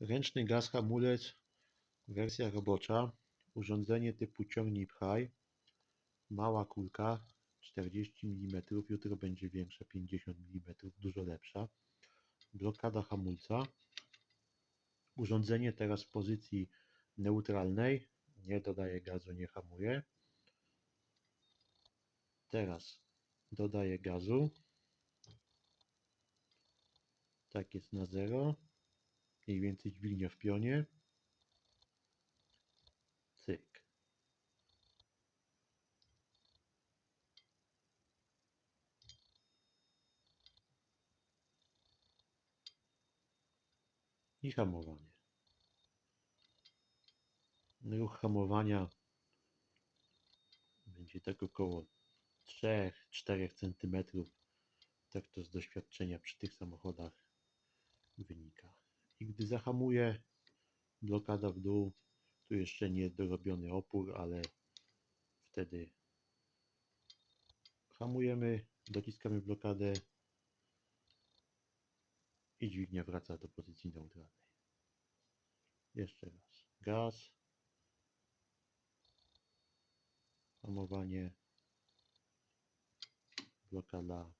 Ręczny gaz hamulec, wersja robocza, urządzenie typu ciągnij pchaj, mała kulka 40 mm, jutro będzie większa 50 mm, dużo lepsza, blokada hamulca, urządzenie teraz w pozycji neutralnej, nie dodaje gazu, nie hamuje, teraz dodaję gazu, tak jest na zero, mniej więcej dźwignia w pionie. Cyk. I hamowanie. Ruch hamowania będzie tak około 3-4 cm. Tak to z doświadczenia przy tych samochodach wynika. I gdy zahamuje blokada w dół, tu jeszcze nie dorobiony opór, ale wtedy hamujemy, dociskamy blokadę i dźwignia wraca do pozycji neutralnej. Jeszcze raz. Gaz. Hamowanie. Blokada